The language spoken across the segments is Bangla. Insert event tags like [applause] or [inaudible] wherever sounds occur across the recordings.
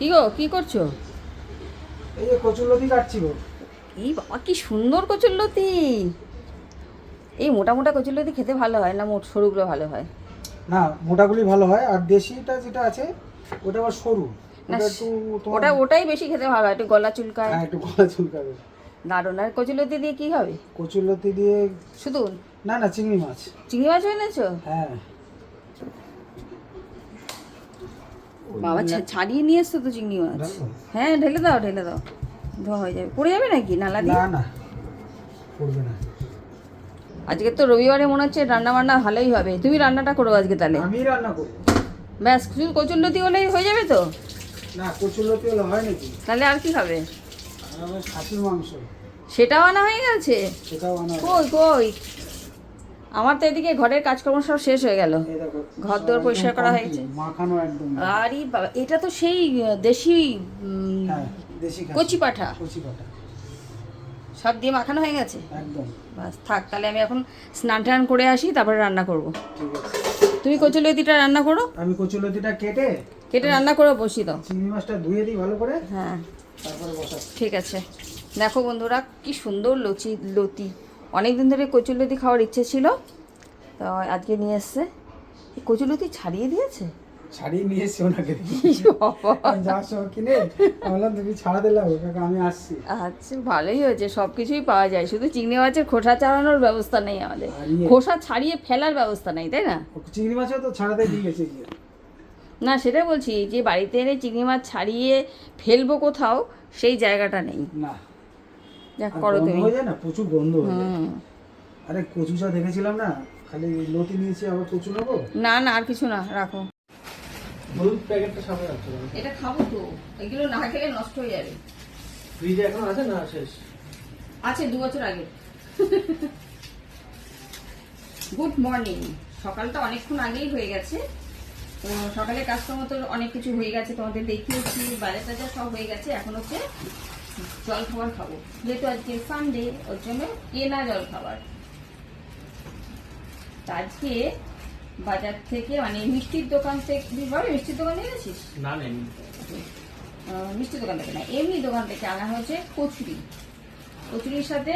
কি গো কি করছ? এই যে কচুরলতি কাটছি গো। এই বাবা কি সুন্দর কচুরলতি এই মোটা মোটা কচুরলতি খেতে ভালো হয় না মোট সরুগুলো ভালো হয়? না মোটাগুলি ভালো হয় আর দেশিটা যেটা আছে ওটা আবার সরু। ওটা ওটাই বেশি খেতে ভালো হয় একটু গলা চুলকায়। হ্যাঁ একটু গলা চুলকাবে। দারুণ আর কচুরলতি দিয়ে কি হবে? কচুরলতি দিয়ে শুধু? না না চিংড়ি মাছ। চিংড়ি মাছ এনেছো হ্যাঁ। বাবা ছাড়িয়ে নিয়ে এসছো তো চিংড়ি মাছ? হ্যাঁ ঢেলে দাও ঢেলে দাও। ধোয়া হয়ে যাবে। পড়ে যাবে নাকি? নালা দিয়ে? না করবে না। আজকে তো রবিবারে মনে হচ্ছে রান্না বান্না ভালোই হবে। তুমি রান্নাটা করো আজকে তাহলে। আমি রান্না করব। ব্যাস শুধু কচুরলতি হলেই হয়ে যাবে তো? না কচুরলতি হলে হয় নাকি? তাহলে আর কি হবে খাসির মাংস। সেটাও আনা হয়ে গেছে? সেটাও আনা কই কই? আমার তো এদিকে ঘরের কাজকর্ম সব শেষ হয়ে গেল। ঘর দুয়ার পরিষ্কার করা হয়েছে। মাখানো একদম আরে বাবা এটা তো সেই দেশি হ্যাঁ। কচি। পাঠা। সব দিয়ে মাখানো হয়ে গেছে? একদম। বাস থাক তাহলে আমি এখন স্নান টান করে আসি তারপরে রান্না করব। তুমি কচুলতিটা রান্না করো। আমি কচুরলতিটা কেটে কেটে রান্না করে বসিয়ে দাও। চিংড়ি মাছটা ধুয়ে দিই ভালো করে। হ্যাঁ। তারপরে ঠিক আছে। দেখো বন্ধুরা কি সুন্দর লচি লতি। অনেক দিন ধরে কচুরলতি খাওয়ার ইচ্ছে ছিল তো আজকে নিয়ে এসছে। এই কচুরলতি ছাড়িয়ে দিয়েছে? ছাড়িয়ে নিয়ে এসছি ওনাকে আমি যাওয়ার সময় কিনে বললাম তুমি ছাড়া দিলাম কাকা আমি আসছি। আচ্ছা ভালোই হয়েছে সব কিছুই পাওয়া যায়। শুধু চিংড়ি মাছের খোসা ছাড়ানোর ব্যবস্থা নেই আমাদের। খোসা ছাড়িয়ে ফেলার ব্যবস্থা নেই তাই না? চিংড়ি মাছও তো ছাড়াতে দিয়ে গেছে না সেটা বলছি যে বাড়িতে এনে চিংড়ি মাছ ছাড়িয়ে ফেলব কোথাও সেই জায়গাটা নেই। না। যাক করো তুমি। হয়ে যায় না? প্রচুর গন্ধ হয়ে যায়। আরে কচু দেখেছিলাম না? খালি লতি নিয়েছি আবার কচু নেব? না না আর কিছু না রাখো। হলুদ প্যাকেটটা সামনে রাখছো এটা খাব তো। এগুলো না খেলে নষ্ট হয়ে যাবে। ফ্রিজে এখন আছে না শেষ? আছে দু বছর আগে। Good morning. সকালটা অনেকক্ষণ আগেই হয়ে গেছে। তো সকালে কাজকর্ম তো অনেক কিছু হয়ে গেছে তোমাদের দেখিয়েছি। বাজার টাজার সব হয়ে গেছে। এখন হচ্ছে জল খাবার খাব। যেহেতু আজকে সানডে ওর জন্য কেনা জল খাবার তা আজকে বাজার থেকে মানে মিষ্টির দোকান থেকে বলে মিষ্টির দোকান নিয়ে গেছিস না নেই আহ, মিষ্টি দোকান থেকে না এমনি দোকান থেকে আনা হয়েছে কচুরি। কচুরির সাথে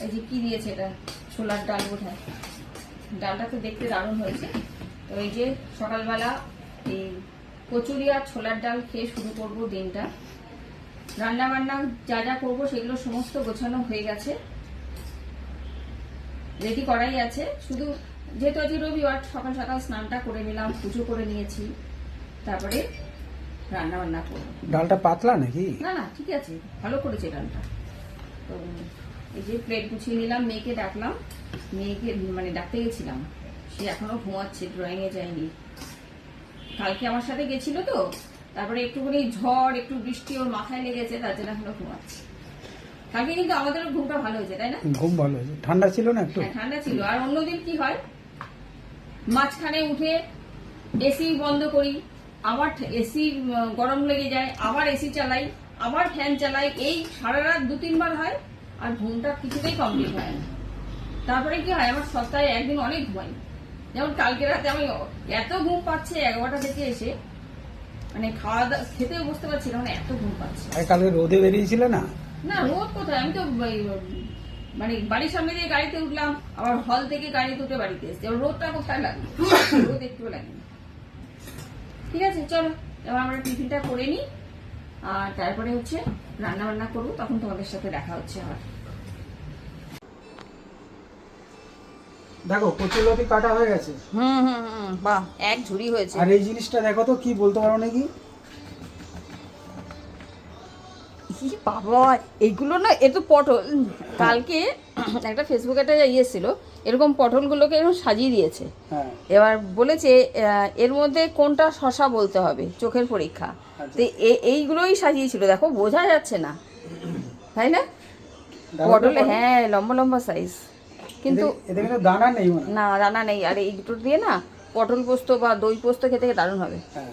এই যে কি দিয়েছে এটা? ছোলার ডাল বোধহয়। ডালটা তো দেখতে দারুণ হয়েছে। তো এই যে সকালবেলা এই কচুরি আর ছোলার ডাল খেয়ে শুরু করব দিনটা। রান্না বান্না যা যা করব সেগুলো সমস্ত গোছানো হয়ে গেছে। রেডি করাই আছে। শুধু যেহেতু আজকে রবিবার সকাল সকাল স্নানটা করে নিলাম পুজো করে নিয়েছি। তারপরে রান্না বান্না করব। ডালটা পাতলা নাকি? না না ঠিক আছে। ভালো করেছে ডালটা। তো এই যে প্লেট গুছিয়ে নিলাম মেয়েকে ডাকলাম। মেয়েকে মানে ডাকতে গেছিলাম। সে এখনও ঘুমাচ্ছে ড্রয়িং এ যায়নি। কালকে আমার সাথে গেছিল তো তারপরে একটুখানি ঝড় একটু বৃষ্টি ওর মাথায় লেগেছে তার জন্য এখনও ঘুমাচ্ছে। কালকে কিন্তু আমাদেরও ঘুমটা ভালো হয়েছে তাই না? ঘুম ভালো হয়েছে। ঠান্ডা ছিল না একটু? হ্যাঁ ঠান্ডা ছিল। আর অন্যদিন কি হয়? মাঝখানে উঠে এসি বন্ধ করি আবার এসি গরম লেগে যায় আবার এসি চালাই আবার ফ্যান চালাই। এই সারা রাত দু তিনবার হয় আর ঘুমটা কিছুতেই কমপ্লিট হয় না। তারপরে কি হয়? আমার সপ্তাহে একদিন অনেক ঘুমাই। যেমন কালকে রাতে আমি এত ঘুম পাচ্ছে এগারোটা থেকে এসে মানে খাওয়া দাওয়া খেতেও বসতে পারছি না মানে এত ঘুম পাচ্ছে। আর কালকে রোদে বেরিয়েছিলে না? না রোদ কোথায়? আমি তো মানে বাড়ির সামনে দিয়ে গাড়িতে উঠলাম আবার হল থেকে গাড়িতে উঠে বাড়িতে এসছি। এবার রোদটা কোথায় লাগল? রোদ একটু লাগেনি। ঠিক আছে চলো এবার আমরা টিফিনটা করে নিই। আর তারপরে হচ্ছে রান্না বান্না করব তখন তোমাদের সাথে দেখা হচ্ছে আবার। দেখো কাটা হয়ে গেছে। হুম হুম হুম বাহ এক ঝুড়ি হয়েছে। আর এই জিনিসটা দেখো তো কি বলতে পারো নাকি? ই বাবা এগুলো না এ তো পটল। কালকে একটা ফেসবুকে একটা ইয়ে ছিল এরকম পটলগুলোকে এরকম সাজিয়ে দিয়েছে। হ্যাঁ। এবার বলেছে এর মধ্যে কোনটা শশা বলতে হবে চোখের পরীক্ষা। আচ্ছা। তো এইগুলোই সাজিয়েছিল দেখো বোঝা যাচ্ছে না। তাই না? পটল। হ্যাঁ লম্বা লম্বা সাইজ কিন্তু এদের কিন্তু দানা নেই না দানা নেই। আর এই দুটো দিয়ে না পটল পোস্ত বা দই পোস্ত খেতে দারুণ হবে। হ্যাঁ।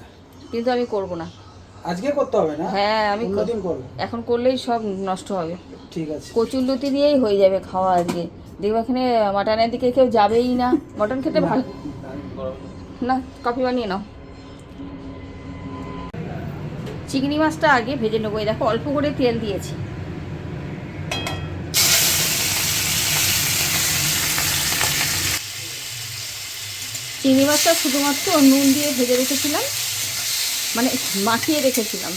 কিন্তু আমি করব না। আজকে করতে হবে না? হ্যাঁ আমি অন্যদিন করব। এখন করলেই সব নষ্ট হবে। ঠিক আছে। কচুর লুতি দিয়েই হয়ে যাবে খাওয়া আজকে। দেখব এখানে মাটনের দিকে কেউ যাবেই না। মটন খেতে ভালো না কফি বানিয়ে নাও। চিংড়ি মাছটা আগে ভেজে নেব। দেখো অল্প করে তেল দিয়েছি। চিংড়ি মাছটা শুধুমাত্র নুন দিয়ে ভেজে রেখেছিলাম মানে মাখিয়ে রেখেছিলাম।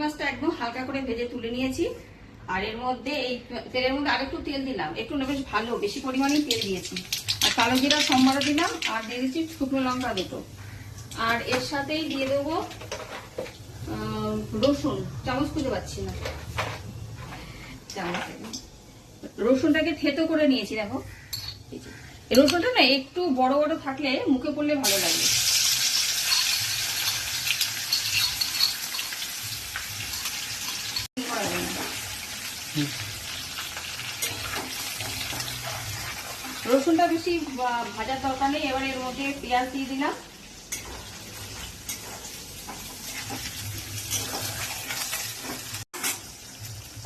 মাছটা একদম হালকা করে ভেজে তুলে নিয়েছি, আর এর মধ্যে এই তেলের মধ্যে আরেকটু তেল দিলাম। একটু বেশ ভালো, বেশি পরিমাণেই তেল দিয়েছি। আর কালো জিরা সম্বারা দিলাম, আর দিয়ে দিচ্ছি শুকনো লঙ্কা দুটো। আর এর সাথেই দিয়ে দেবো রসুন। চামচ খুঁজে পাচ্ছি না। চামচ। রসুনটাকে থেতো করে নিয়েছি, দেখো। রসুনটা না একটু বড় বড় থাকলে মুখে পড়লে ভালো লাগে। রসুনটা বেশি ভাজার দরকার নেই, এবার এর মধ্যে পেঁয়াজ দিয়ে দিলাম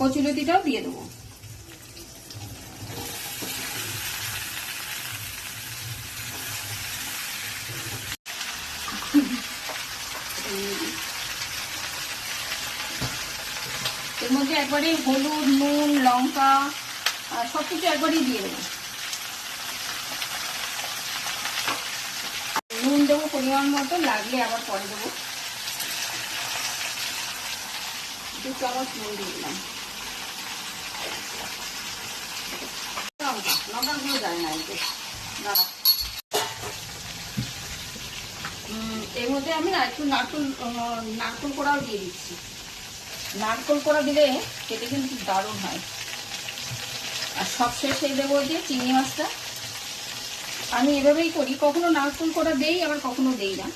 কচুলতিটাও দিয়ে দেবো এর মধ্যে একবারে হলুদ, নুন, লঙ্কা সব কিছু একবারেই দিয়ে দেবো। নুন দেবো পরিমাণ মতো, লাগলে আবার পরে দেবো। দু চামচ নুন দিয়ে দিলাম। লঙ্কা লঙ্কাগুলো যায় না এর মধ্যে আমি না একটু নারকল নারকল কোড়াও দিয়ে দিচ্ছি। নারকল কোড়া দিলে খেতে কিন্তু দারুণ হয়। আর সব শেষে দেবো যে চিংড়ি মাছটা। আমি এভাবেই করি, কখনো নারকল কোড়া দেই, আবার কখনো দেই না।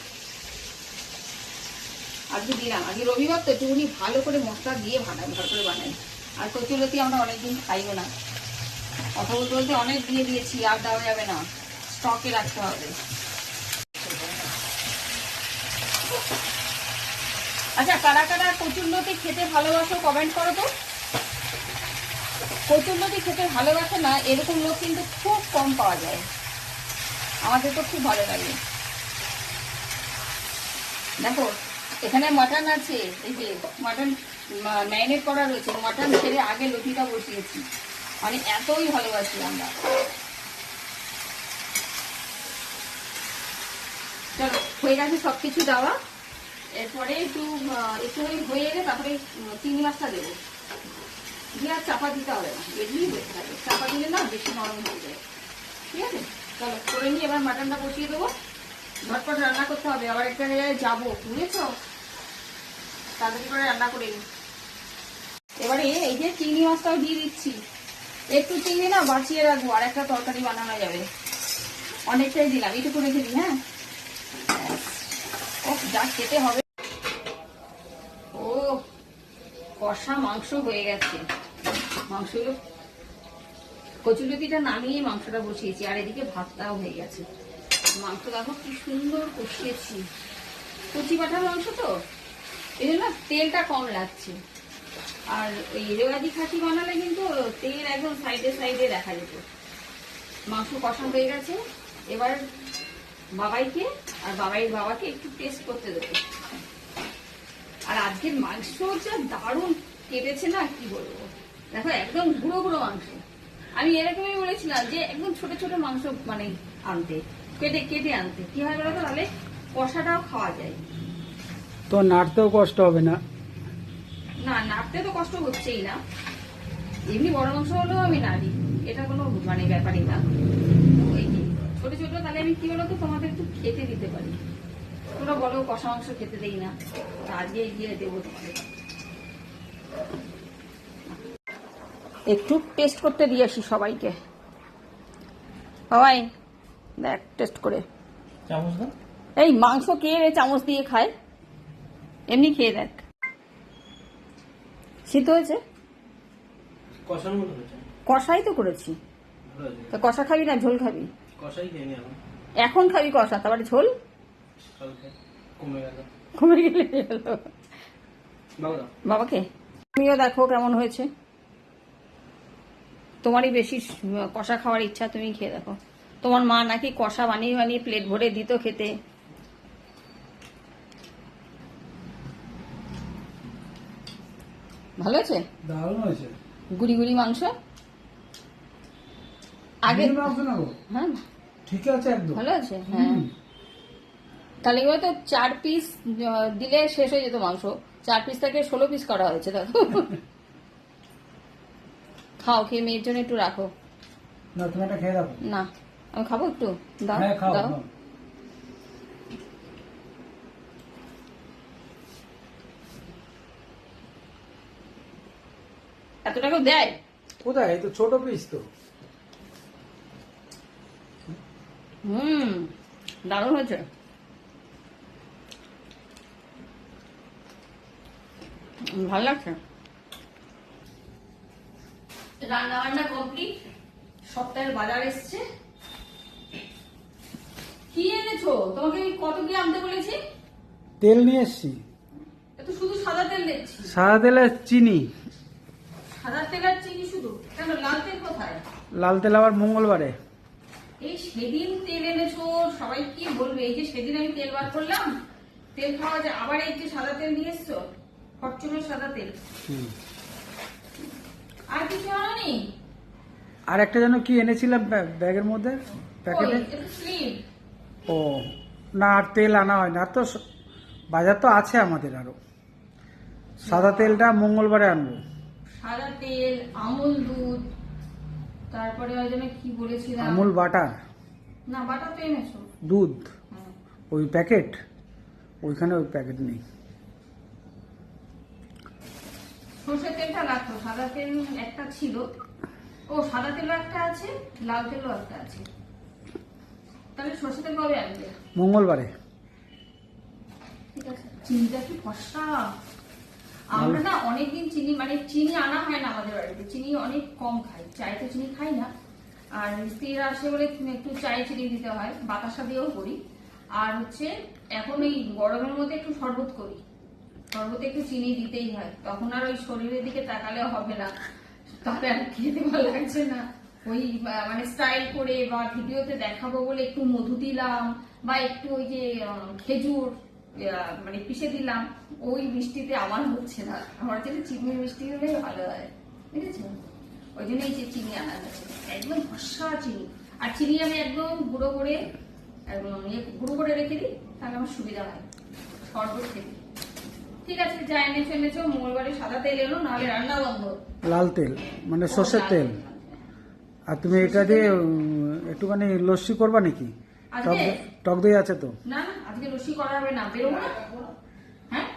আজকে দিলাম। আজকে রবিবার, তো একটুখানি ভালো করে মশলা দিয়ে ভাড়া ভালো করে বানাই। আর কচুলতি আমরা অনেকদিন খাইও না। কথা বলতে অনেক দিয়ে দিয়েছি, আর দেওয়া যাবে না। স্টকে রাখতে হবে। আচ্ছা কারা কারা কচুরলতি খেতে ভালোবাসো কমেন্ট করো তো। কচুরলতি খেতে ভালোবাসে না, এরকম লোক কিন্তু খুব কম পাওয়া যায়। আমাদের তো খুব ভালো লাগে। দেখো, এখানে মাটন আছে, এই যে মাটন ম্যারিনেট করা রয়েছে মাটন ছেড়ে আগে লতিটা বসিয়েছি। মানে এতই ভালোবাসি আমরা। চলো, হয়ে গেছে সব কিছু দেওয়া। এরপরে একটু একটু হয়ে এলে তারপরে চিংড়ি মাছটা দেবো। দিয়ে আর চাপা দিতে হবে না। থাকে। চাপা দিলে না বেশি নরম হয়ে যায়। ঠিক আছে? চলো, করে নিয়ে এবার মাটনটা বসিয়ে দেবো। ঝটপট রান্না করতে হবে। আবার একটা জায়গায় যাব, বুঝেছ? তাড়াতাড়ি করে রান্না করে নিই এবারে এই যে চিংড়ি মাছটাও দিয়ে দিচ্ছি। একটু চিংড়ি না বাঁচিয়ে রাখব। আর একটা তরকারি বানানো যাবে। অনেকটাই দিলাম। এইটুকু রেখে দিই হ্যাঁ? ও, কষা মাংস হয়ে গেছে। মাংসগুলো কচুলতিটা নামিয়ে মাংসটা বসিয়েছি, আর এদিকে ভাতটাও হয়ে গেছে। মাংস দেখো কি সুন্দর কষিয়েছি। কচি পাঠার মাংস তো? এই জন্য তেলটা কম লাগছে। আর ওই রেওয়াজি খাসি বানালে কিন্তু তেল একদম সাইডে সাইডে দেখা যেত। মাংস কষা হয়ে গেছে। এবার বাবাইকে আর বাবাই বাবাকে একটু টেস্ট করতে দেবো। আর আজকের মাংস যা দারুণ কেটেছে না কি বলব? দেখো একদম গুঁড়ো গুঁড়ো মাংস। আমি এরকমই বলেছিলাম যে একদম ছোট ছোট মাংস মানে আনতে কেটে কেটে আনতে। কি হয় বলতো? তাহলে কষাটাও খাওয়া যায়। তো নাড়তেও কষ্ট হবে না। না নাড়তে তো কষ্ট হচ্ছেই না। এমনি বড় মাংস হলেও আমি নাড়ি। এটা কোনো মানে ব্যাপারই না। ছোট ছোট তাহলে আমি কি বলতো তোমাদের একটু খেতে দিতে পারি। তোমরা বলো কষা মাংস খেতে দেই না। আজকে গিয়ে দেবো একটু টেস্ট করতে দিয়ে আসি সবাইকে। সবাই দেখ টেস্ট করে। চামচ এই মাংস কে রে চামচ দিয়ে খায়? এমনি খেয়ে দেখ। শীত হয়েছে? কষাই তো করেছি। কষা খাবি না ঝোল খাবি? এখন খাবি কষা তারপরে ঝোল? কমে গেল। বাবাকে? তুমিও দেখো কেমন হয়েছে। তোমারই বেশি কষা খাওয়ার ইচ্ছা তুমি খেয়ে দেখো। তোমার মা নাকি কষা বানিয়ে বানিয়ে প্লেট ভরে দিত খেতে। ভালো আছে গুড়ি গুড়ি মাংস? আগে হ্যাঁ ঠিক আছে একদম। ভালো আছে? হ্যাঁ। তাহলে এবার তো চার পিস দিলে শেষ হয়ে যেত মাংস। চার পিস থেকে ষোলো পিস করা হয়েছে দেখো [laughs] খাও খেয়ে মেয়ের জন্য একটু রাখো। না তুমি একটা খেয়ে রাখো। না আমি খাব একটু? দাও হ্যাঁ খাও দাও। এত টাকা দেয়? কোথায়? এই তো ছোট পিস তো। হুম দারুণ হয়েছে। ভালো লাগছে। রান্না বান্না কমপ্লিট সপ্তাহের বাজার এসছে। কি এনেছো? তোমাকে কত কি আনতে বলেছি? তেল নিয়ে এসছি। তো শুধু সাদা তেল দিচ্ছি সাদা তেলে চিনি। সাদা তেল আর চিনি শুধু? কেন লাল তেল কোথায়? লাল তেল আবার মঙ্গলবারে। এই সেদিন তেল এনেছো সবাই কি বলবে? এই যে সেদিন আমি তেল বার করলাম তেল খাওয়া যায়। আবার এই যে সাদা তেল নিয়ে এসছো ফরচুনের সাদা তেল। আর কিছু আনি আর একটা যেন কি এনেছিলাম ব্যাগ- ব্যাগের মধ্যে প্যাকেটে? ও না আর তেল আনা হয় না তো বাজার তো আছে আমাদের আরও। সাদা তেলটা মঙ্গলবারে আনব। সাদা তেল আমুল দুধ তারপরে ওই জন্য কি বলেছিলাম? আমুল বাটার। না বাটা তো এনেছো। দুধ। ওই প্যাকেট? ওইখানে ওই প্যাকেট নেই। সর্ষের তেলটা লাগতো। সাদা তেল একটা ছিল। ও সাদা তেলও একটা আছে লাল তেলও একটা আছে। তাহলে সর্ষের তেল কবে আনবে? মঙ্গলবারে। ঠিক আছে। চিনিটা কি ফসা? আমরা না অনেকদিন চিনি মানে চিনি আনা হয় না আমাদের বাড়িতে। চিনি অনেক কম খাই চাই তো চিনি খাই না। আর স্ত্রীরা আসে বলে একটু চায়ে চিনি দিতে হয়, বাতাসা দিয়েও করি। আর হচ্ছে এখন এই গরমের মধ্যে একটু শরবত করি। শরবতে একটু চিনি দিতেই হয়। তখন আর ওই শরীরের দিকে তাকালে হবে না। তাহলে আর খেতে ভালো লাগছে না। ওই মানে স্টাইল করে বা ভিডিওতে দেখাবো বলে একটু মধু দিলাম, বা একটু ওই যে খেজুর। মানে পিষে দিলাম ওই মিষ্টিতে আমার হচ্ছে না। আমার হচ্ছে চিনি মিষ্টি হলেই ভালো হয় বুঝেছ? ওই জন্য এই যে চিনি আনা হয়েছে। একদম ভরসা চিনি আর চিনি আমি একদম গুঁড়ো করে একদম ইয়ে গুঁড়ো করে রেখে দিই তাহলে আমার সুবিধা হয়। শরবত খেতে। ঠিক আছে যা এনেছো এনেছো মঙ্গলবারে সাদা তেল এলো নাহলে রান্না বন্ধ। লাল তেল মানে সর্ষের তেল। আর তুমি এটা দিয়ে একটুখানি লস্যি করবা নাকি? আজকে? টক দই- আছে তো? না আজকে করা হবে না না? হ্যাঁ?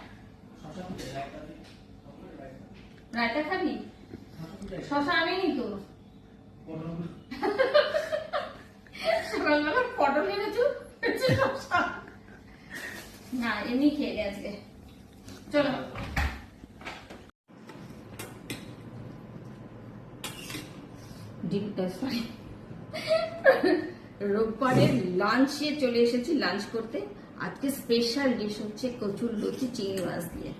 রায়তা খাবি? শশা তো? না, এমনি খেয়ে গে আজকে। চলো। সরি রোববারের লাঞ্চে চলে এসেছি লাঞ্চ করতে। আজকে স্পেশাল ডিশ হচ্ছে কচুর লুচি চিংড়ি মাছ দিয়ে।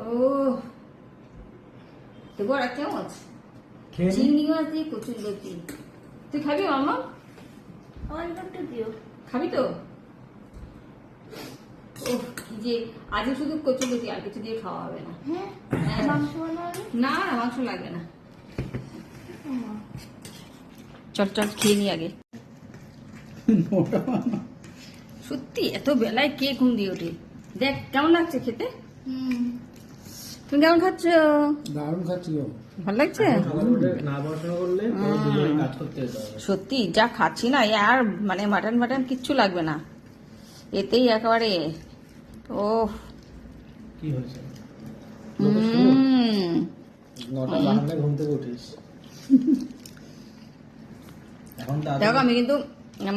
ও দেবো আর চামচ চিংড়ি মাছ দিয়ে কচুর লুচি। তুই খাবি মামা অল্প একটু দিও। খাবি তো? ও যে আজকে শুধু কচুর লুচি আর কিছু দিয়ে খাওয়া হবে না। হ্যাঁ? হ্যাঁ। মাংস না না মাংস লাগবে না। চল চল খেয়ে নি আগে। সত্যি এত বেলায় কে ঘুম দিয়ে ওঠে? দেখ কেমন লাগছে খেতে? তুমি কেমন খাচ্ছ? দারুণ খাচ্ছি গো। ভালো লাগছে? সত্যি যা খাচ্ছি না আর মানে মাটন মাটন কিচ্ছু লাগবে না। এতেই একেবারে ও কি হয়েছে? ঘুম থেকে উঠিস। দেখো আমি কিন্তু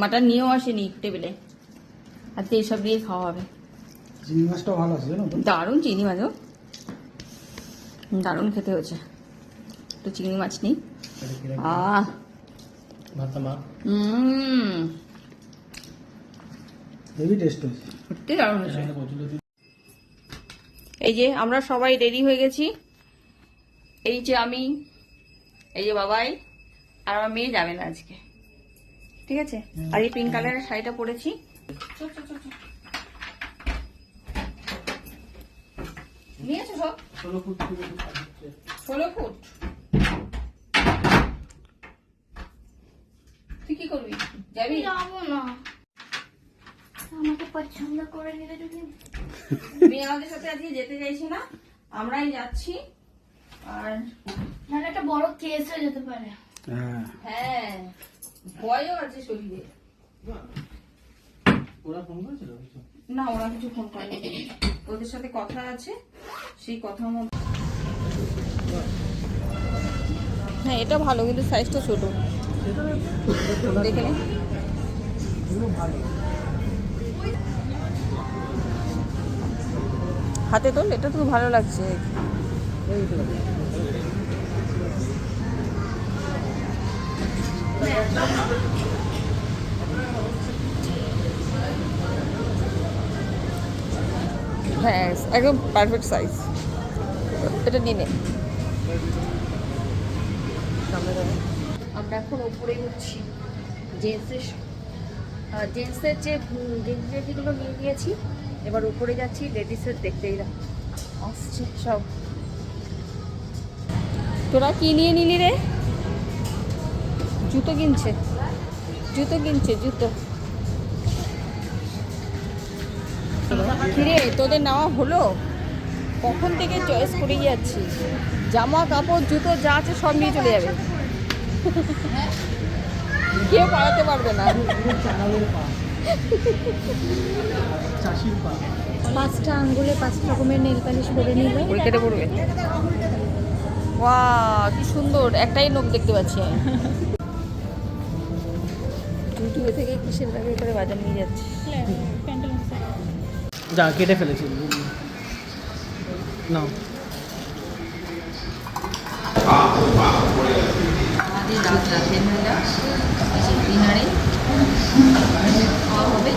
মাটন নিয়েও আসেনি টেবিলে আজকে এইসব দিয়ে খাওয়া হবে। চিংড়ি মাছটা ভালো আছে জানো তো? দারুণ চিংড়ি মাছ দারুণ খেতে হয়েছে। একটু চিংড়ি মাছ নেই। আহ। ভাতটা মা হুম হেভি টেস্ট হয়েছে। সত্যি দারুণ হয়েছে। এখানে কচুর লতি এই যে আমরা সবাই রেডি হয়ে গেছি। এই যে আমি এই যে বাবাই আর আমার মেয়ে যাবে না আজকে। ঠিক আছে? আর এই পিঙ্ক কালারের শাড়িটা পরেছি। চল, চল, চল, চল। নিয়েছো সব? ষোলো ফুট। ষোলো ফুট তুই কি করবি? যাবি? যাব না। আমাকে পছন্দ করে নিলে যদি। মেয়ে আমাদের সাথে আজকে যেতে চাইছে না। আমরাই যাচ্ছি। আর নাহলে একটা বড় কেস হয়ে যেতে পারে। হ্যাঁ। হ্যাঁ। ভয়ও আছে শরীরে। ওরা ফোন করেছিল না ওরা কিছু ফোন করেনি। ওদের সাথে কথা আছে সেই কথার মধ্যে হ্যাঁ এটা ভালো কিন্তু সাইজটা ছোট। দেখে নে। হাতে তোল এটা তো ভালো লাগছে। হ্যাঁ একদম পারফেক্ট সাইজ এটা নিয়ে নে। আমরা এখন উপরে উঠছি। জেন্টসের জেন্টসের যে জেন্টসের যেগুলো নিয়ে নিয়েছি এবার উপরে যাচ্ছি লেডিসের দেখতেই না আসছে সব। তোরা কি নিয়ে নিলি রে? জুতো কিনছে। জুতো কিনছে জুতো। কিরে তোদের নেওয়া হলো? কখন থেকে চয়েস করেই যাচ্ছি? জামা কাপড় জুতো যা আছে সব নিয়ে চলে যাবে। কেউ পালাতে পারবে না। পাঁচটা আঙ্গুলে পাঁচ রকমের নেল পালিশ করে নিলে ওই কেটে পড়বে ওয়া কি সুন্দর। একটাই নখ দেখতে পাচ্ছি আমি। ইউটিউবে থেকে কিসের লাগে করে বাজার নিয়ে যাচ্ছি যা কেটে ফেলেছি। না আমাদের রাত রাতের বেলা ডিনারে খাওয়া হবে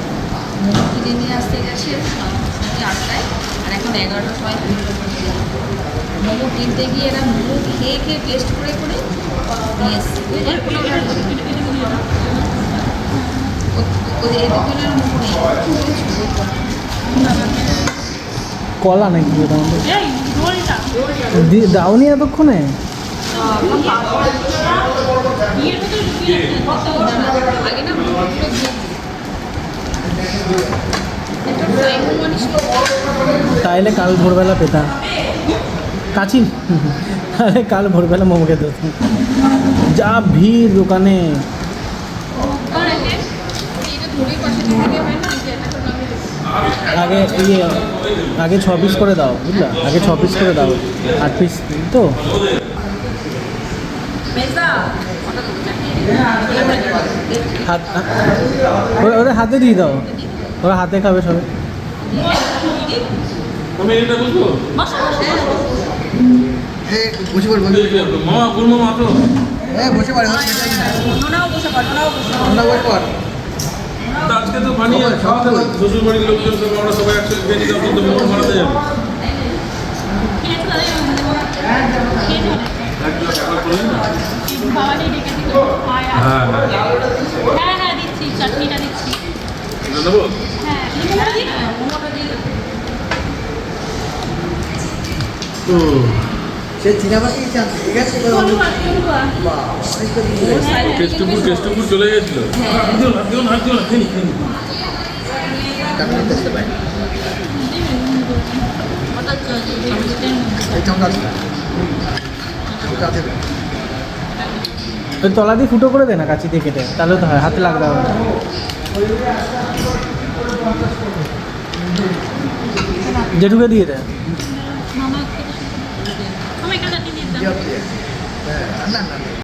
কিনে নিয়ে আসতে গেছে আটটায় আর এখন এগারোটার সময় মোমো কিনতে গিয়ে এরা মোমো খেয়ে খেয়ে টেস্ট করে করে নিয়ে এসছে বুঝলি? ও- ওদের এদের জন্য আর মোমো নেই কলা নাকি ওটা দাওনি এতক্ষণে? তাইলে কাল ভোরবেলা পেতাম কাছি আরে কাল ভোরবেলা মোমো খেতে যা ভিড় দোকানে এটা ধরে পাশে দিয়ে দিলে হয় না? এই যে একটা করে নামিয়ে দেবো। আগে ইয়ে আগে ছ পিস করে দাও বুঝলা? আগে ছ পিস করে দাও আট পিস তো। হাত ওরা- ওরা হাতে দিয়ে দাও। ওরা হাতে খাবে সবে বসো, বসো। বসে পড়ে। তা আজকে তো বানিয়ে খাওয়াতে হবে। শ্বশুর বাড়ির লোকজন সব আমরা সবাই একসাথে বানাতে যাবে। এক গ্লাস একবার করে নিন না? হ্যাঁ হ্যাঁ। হ্যাঁ হ্যাঁ দিচ্ছি চাটনিটা দিচ্ছি নেব হ্যাঁ। ও। সে ঠিক আছে? কেষ্টপুর কেষ্টপুর চলে গেছিল? ওই তলা দিয়ে ফুটো করে দে না কাছি দিয়ে কেটে। তাহলে তো হয় হাতে লাগবে। জেঠুকে দিয়ে দে মামা আমি একটা চাটনি দিতাম হ্যাঁ না না